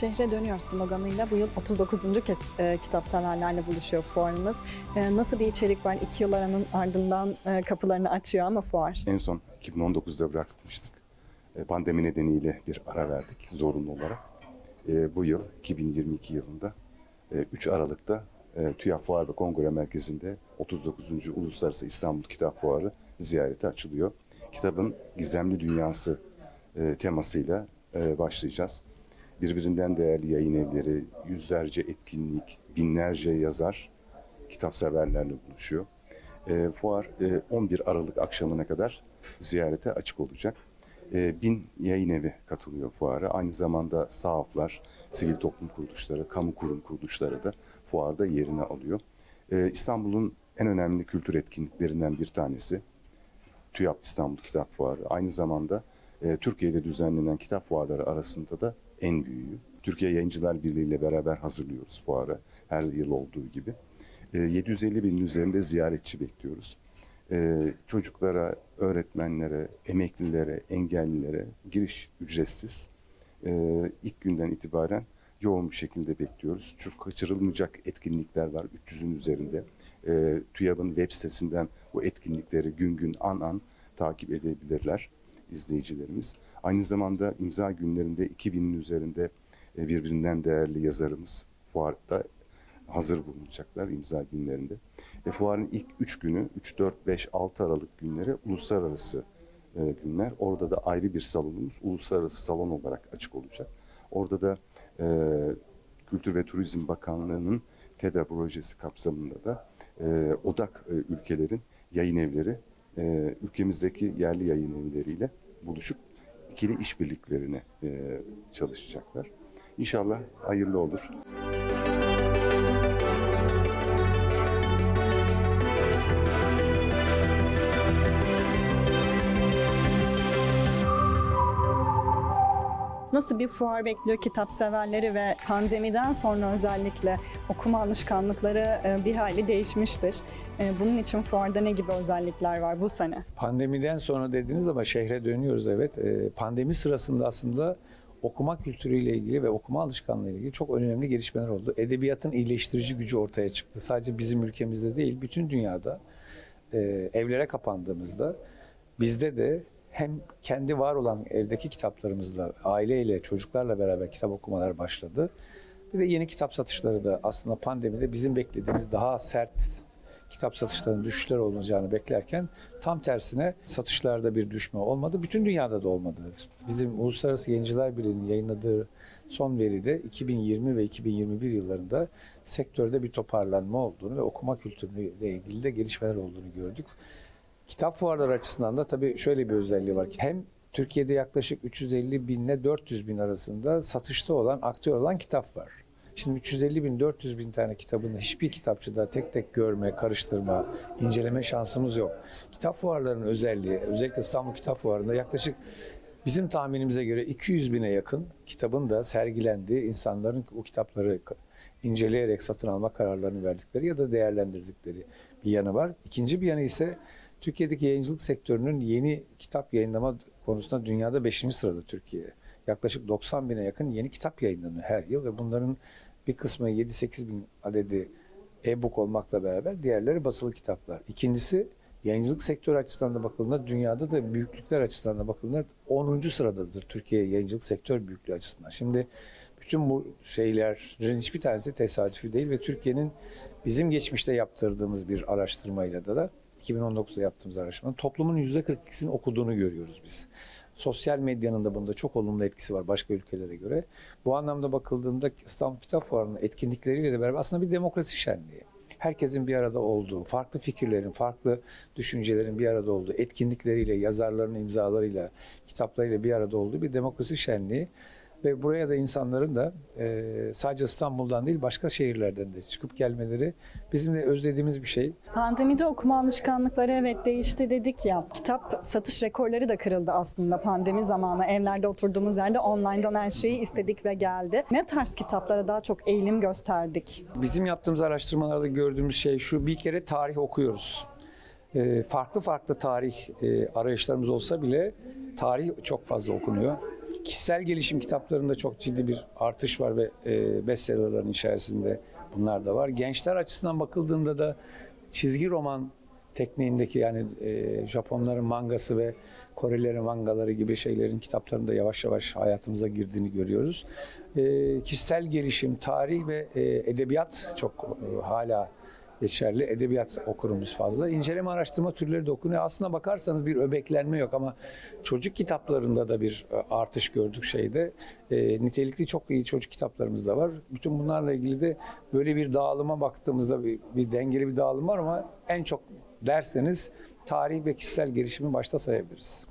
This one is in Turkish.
Şehre Dönüyor sloganıyla bu yıl 39. kez e, kitap severlerle buluşuyor fuarımız. E, nasıl bir içerik var? İki yıl aranın ardından e, kapılarını açıyor ama fuar. En son 2019'da bırakmıştık. E, Pandemi nedeniyle bir ara verdik zorunlu olarak. E, Bu yıl 2022 yılında e, 3 Aralık'ta e, TÜYAP Fuar ve Kongre Merkezi'nde 39. Uluslararası İstanbul Kitap Fuarı ziyarete açılıyor. Kitabın gizemli dünyası e, temasıyla e, başlayacağız. Birbirinden değerli yayın evleri, yüzlerce etkinlik, binlerce yazar kitap severlerle buluşuyor. E, fuar e, 11 Aralık akşamına kadar ziyarete açık olacak. E, bin yayın evi katılıyor fuara. Aynı zamanda sahaflar, sivil toplum kuruluşları, kamu kurum kuruluşları da fuarda yerini alıyor. E, İstanbul'un en önemli kültür etkinliklerinden bir tanesi. TÜYAP İstanbul Kitap Fuarı. Aynı zamanda e, Türkiye'de düzenlenen kitap fuarları arasında da en büyüğü. Türkiye Yayıncılar Birliği ile beraber hazırlıyoruz fuarı her yıl olduğu gibi. E, 750 binin üzerinde ziyaretçi bekliyoruz. E, çocuklara, öğretmenlere, emeklilere, engellilere giriş ücretsiz. E, ilk günden itibaren yoğun bir şekilde bekliyoruz. Çok kaçırılmayacak etkinlikler var 300'ün üzerinde. TÜYAP'ın web sitesinden bu etkinlikleri gün gün an an takip edebilirler izleyicilerimiz. Aynı zamanda imza günlerinde 2000'in üzerinde e, birbirinden değerli yazarımız fuarda hazır bulunacaklar imza günlerinde. E, fuarın ilk 3 günü 3, 4, 5, 6 Aralık günleri uluslararası e, günler. Orada da ayrı bir salonumuz uluslararası salon olarak açık olacak. Orada da e, Kültür ve Turizm Bakanlığı'nın TEDA projesi kapsamında da e, odak e, ülkelerin yayın evleri e, ülkemizdeki yerli yayın evleriyle buluşup ikili işbirliklerini e, çalışacaklar. İnşallah hayırlı olur. Nasıl bir fuar bekliyor kitap severleri ve pandemiden sonra özellikle okuma alışkanlıkları e, bir hayli değişmiştir. E, Bunun için fuarda ne gibi özellikler var bu sene? Pandemiden sonra dediniz ama şehre dönüyoruz evet. Ee, Pandemi sırasında aslında okuma kültürüyle ilgili ve okuma alışkanlığı ile ilgili çok önemli gelişmeler oldu. Edebiyatın iyileştirici gücü ortaya çıktı. Sadece bizim ülkemizde değil, bütün dünyada e, evlere kapandığımızda bizde de hem kendi var olan evdeki kitaplarımızla, aileyle, çocuklarla beraber kitap okumalar başladı. Bir de yeni kitap satışları da aslında pandemide bizim beklediğimiz daha sert kitap satışlarının düşüşler olacağını beklerken tam tersine satışlarda bir düşme olmadı. Bütün dünyada da olmadı. Bizim Uluslararası Yayıncılar Birliği'nin yayınladığı son veride 2020 ve 2021 yıllarında sektörde bir toparlanma olduğunu ve okuma kültürüyle ilgili de gelişmeler olduğunu gördük. Kitap fuarları açısından da tabii şöyle bir özelliği var hem Türkiye'de yaklaşık 350 bin ile 400 bin arasında satışta olan, aktör olan kitap var. Şimdi 350 bin, 400 bin tane kitabını hiçbir kitapçıda tek tek görme, karıştırma, inceleme şansımız yok. Kitap fuarlarının özelliği, özellikle İstanbul Kitap Fuarı'nda yaklaşık bizim tahminimize göre 200 bine yakın kitabın da sergilendiği, insanların o kitapları inceleyerek satın alma kararlarını verdikleri ya da değerlendirdikleri bir yanı var. İkinci bir yanı ise Türkiye'deki yayıncılık sektörünün yeni kitap yayınlama konusunda dünyada 5. sırada Türkiye. Yaklaşık 90 bine yakın yeni kitap yayınlanıyor her yıl ve bunların bir kısmı 7-8 bin adedi e-book olmakla beraber diğerleri basılı kitaplar. İkincisi yayıncılık sektörü açısından da bakıldığında dünyada da büyüklükler açısından da bakıldığında 10. sıradadır Türkiye yayıncılık sektör büyüklüğü açısından. Şimdi bütün bu şeylerin hiçbir tanesi tesadüfi değil ve Türkiye'nin bizim geçmişte yaptırdığımız bir araştırmayla da da 2019'da yaptığımız araştırmanın toplumun %42'sinin okuduğunu görüyoruz biz. Sosyal medyanın da bunda çok olumlu etkisi var başka ülkelere göre. Bu anlamda bakıldığında İstanbul Kitap Fuarı'nın etkinlikleriyle de beraber aslında bir demokrasi şenliği. Herkesin bir arada olduğu, farklı fikirlerin, farklı düşüncelerin bir arada olduğu, etkinlikleriyle, yazarların imzalarıyla, kitaplarıyla bir arada olduğu bir demokrasi şenliği. Ve buraya da insanların da e, sadece İstanbul'dan değil başka şehirlerden de çıkıp gelmeleri bizim de özlediğimiz bir şey. Pandemide okuma alışkanlıkları evet değişti dedik ya. Kitap satış rekorları da kırıldı aslında pandemi zamanı. Evlerde oturduğumuz yerde online'dan her şeyi istedik ve geldi. Ne tarz kitaplara daha çok eğilim gösterdik? Bizim yaptığımız araştırmalarda gördüğümüz şey şu bir kere tarih okuyoruz. E, farklı farklı tarih e, arayışlarımız olsa bile tarih çok fazla okunuyor. Kişisel gelişim kitaplarında çok ciddi bir artış var ve e, bestsellerların içerisinde bunlar da var. Gençler açısından bakıldığında da çizgi roman tekniğindeki yani e, Japonların mangası ve Korelilerin mangaları gibi şeylerin kitaplarında yavaş yavaş hayatımıza girdiğini görüyoruz. E, kişisel gelişim, tarih ve e, edebiyat çok e, hala geçerli. Edebiyat okurumuz fazla. İnceleme araştırma türleri de okunuyor. Aslına bakarsanız bir öbeklenme yok ama çocuk kitaplarında da bir e, artış gördük şeyde. E, nitelikli çok iyi çocuk kitaplarımız da var. Bütün bunlarla ilgili de böyle bir dağılıma baktığımızda bir, bir dengeli bir dağılım var ama en çok derseniz tarih ve kişisel gelişimi başta sayabiliriz.